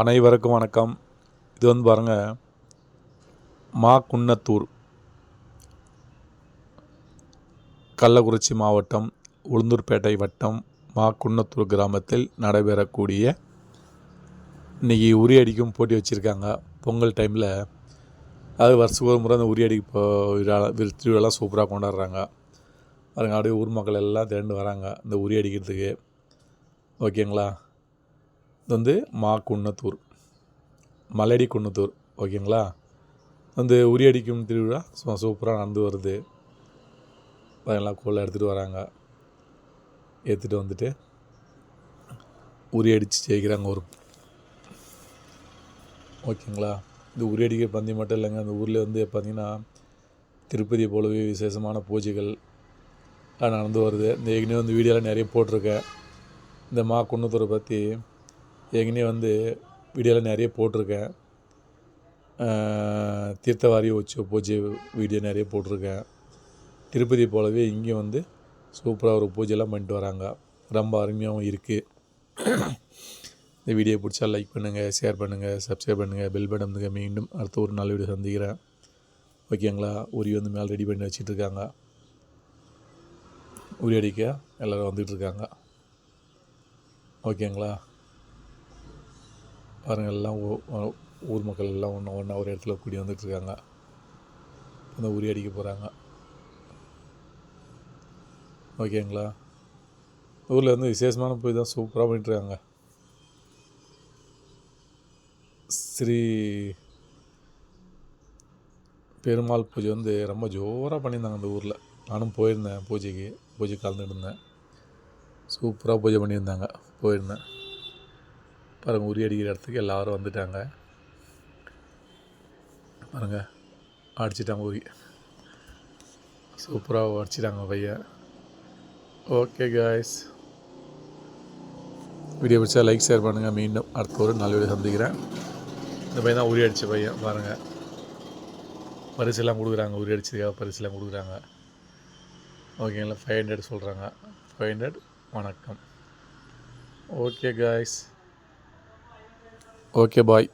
அனைவருக்கும் வணக்கம். இது வந்து பாருங்கள் மா குன்னத்தூர் கள்ளக்குறிச்சி மாவட்டம் உளுந்தூர்பேட்டை வட்டம் மா குன்னத்தூர் கிராமத்தில் நடைபெறக்கூடிய இன்றைக்கி உரியடிக்கும் போட்டி வச்சுருக்காங்க. பொங்கல் டைமில் அது வருஷத்துக்கு ஒரு முறை அந்த உரி அடிக்கு திருவிழாலாம் சூப்பராக கொண்டாடுறாங்க. பாருங்க அப்படியே ஊர் மக்கள் எல்லாம் திரண்டு வராங்க இந்த உரி அடிக்கிறதுக்கு. ஓகேங்களா? இது வந்து மா குன்னத்தூர். மலடி குன்னத்தூர் ஓகேங்களா? வந்து உரி அடிக்கும் திருவிழா சும்மா சூப்பராக நடந்து வருது. எல்லாம் கோலை எடுத்துகிட்டு வராங்க. ஏற்றுட்டு வந்துட்டு உரி அடித்து ஜெயிக்கிறாங்க ஒரு ஓகேங்களா? இந்த உரி அடிக்கிற பந்தயம் மட்டும் இல்லைங்க. அந்த ஊரில் வந்து பார்த்திங்கன்னா திருப்பதி போலவே விசேஷமான பூஜைகள் நடந்து வருது. இந்த ஏற்கனவே வந்து வீடியோலாம் நிறைய போட்டிருக்கேன். இந்த மா குன்னத்தூரை பற்றி ஏற்கனவே வந்து வீடியோவில் நிறைய போட்டிருக்கேன். தீர்த்தவாரி வச்சு பூஜை வீடியோ நிறைய போட்டிருக்கேன். திருப்பதி போலவே இங்கே வந்து சூப்பராக ஒரு பூஜைலாம் பண்ணிட்டு வராங்க. ரொம்ப அருமையாகவும் இருக்குது இந்த வீடியோ பிடிச்சா லைக் பண்ணுங்கள் ஷேர் பண்ணுங்கள் சப்ஸ்கிரைப் பண்ணுங்கள் பெல் பட்டன் அமுத்துங்க. மீண்டும் அடுத்த ஒரு நல்ல வீடியோ சந்திக்கிறேன். ஓகேங்களா உரி வந்து மேலே ரெடி பண்ணி வச்சிட்ருக்காங்க உரி அடிக்க எல்லோரும் வந்துகிட்ருக்காங்க இருக்காங்க. ஓகேங்களா பாருங்கள் எல்லாம் ஊர் மக்கள் எல்லாம் ஒன்று ஒன்றா ஒரு இடத்துல கூடி வந்துட்டுருக்காங்க அந்த உரி அடிக்க போகிறாங்க ஓகேங்களா? ஊரில் வந்து விசேஷமான போய் தான் சூப்பராக பண்ணிட்டுருக்காங்க ஸ்ரீ பெருமாள் பூஜை வந்து ரொம்ப ஜோராக பண்ணியிருந்தாங்க அந்த ஊரில். நானும் போயிருந்தேன் பூஜைக்கு பூஜை கலந்துட்டு இருந்தேன். சூப்பராக பூஜை பண்ணியிருந்தாங்க போயிருந்தேன். பாருங்கள் உரி அடிக்கிற இடத்துக்கு எல்லாரும் வந்துட்டாங்க. பாருங்கள் அடிச்சிட்டாங்க உரி. சூப்பராக அடிச்சிட்டாங்க பையன். ஓகே காய்ஸ் வீடியோ பிடிச்சா லைக் ஷேர் பண்ணுங்கள் மீண்டும் அடுத்த ஒரு நல்ல வீடியோ சந்திக்கிறேன். இந்த பையன் தான் உரி அடித்த பையன் பாருங்கள் பரிசெல்லாம் கொடுக்குறாங்க உரி அடிச்சதுக்காக பரிசெல்லாம் கொடுக்குறாங்க. ஓகேங்களா ஃபைவ் ஹண்ட்ரட் சொல்கிறாங்க ஃபைவ் ஹண்ட்ரட் வணக்கம். Okay guys okay bye